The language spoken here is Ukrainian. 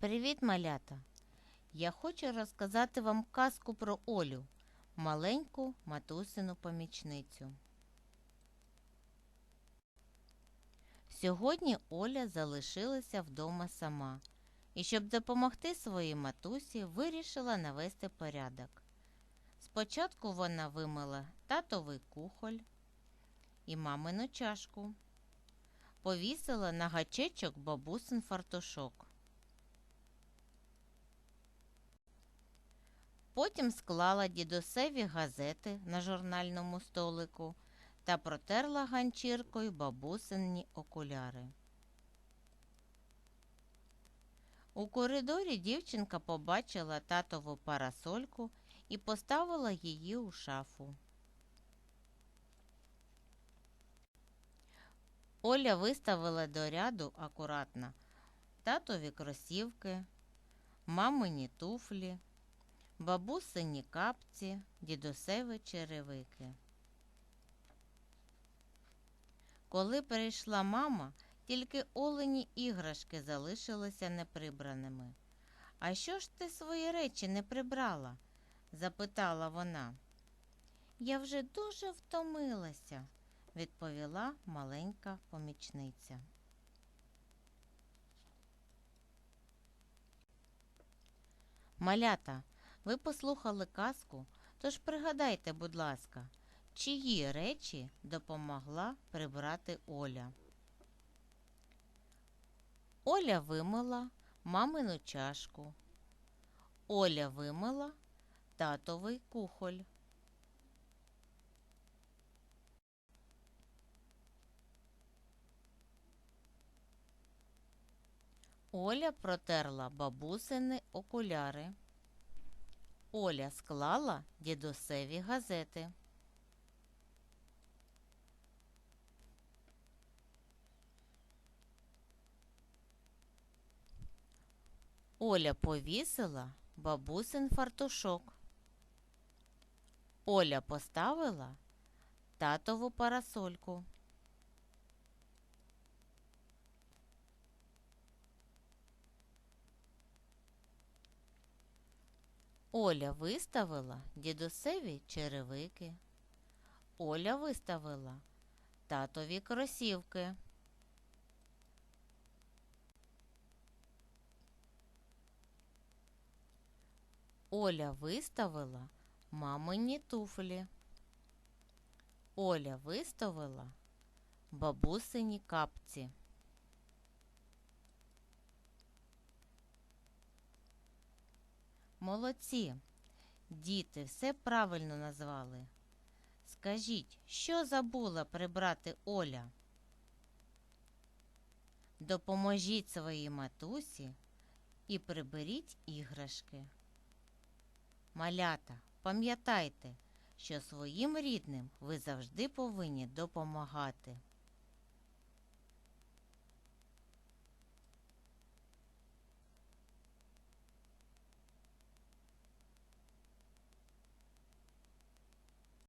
Привіт, малята! Я хочу розказати вам казку про Олю, маленьку матусину помічницю. Сьогодні Оля залишилася вдома сама і, щоб допомогти своїй матусі, вирішила навести порядок. Спочатку вона вимила татовий кухоль і мамину чашку, повісила на гачечок бабусин фартушок. Потім склала дідусеві газети на журнальному столику та протерла ганчіркою бабусині окуляри. У коридорі дівчинка побачила татову парасольку і поставила її у шафу. Оля виставила до ряду акуратно татові кросівки, мамині туфлі, бабусині капці, дідусеві черевики. Коли прийшла мама, тільки олені іграшки залишилися неприбраними. А що ж ти свої речі не прибрала? запитала вона. Я вже дуже втомилася, відповіла маленька помічниця. Малята, ви послухали казку, тож пригадайте, будь ласка, чиї речі допомогла прибрати Оля. Оля вимила мамину чашку. Оля вимила татовий кухоль. Оля протерла бабусини окуляри. Оля склала дідусеві газети. Оля повісила бабусин фартушок. Оля поставила татову парасольку. Оля виставила дідусеві черевики. Оля виставила татові кросівки. Оля виставила мамині туфлі. Оля виставила бабусині капці. Молодці, діти, все правильно назвали. Скажіть, що забула прибрати Оля? Допоможіть своїй матусі і приберіть іграшки. Малята, пам'ятайте, що своїм рідним ви завжди повинні допомагати.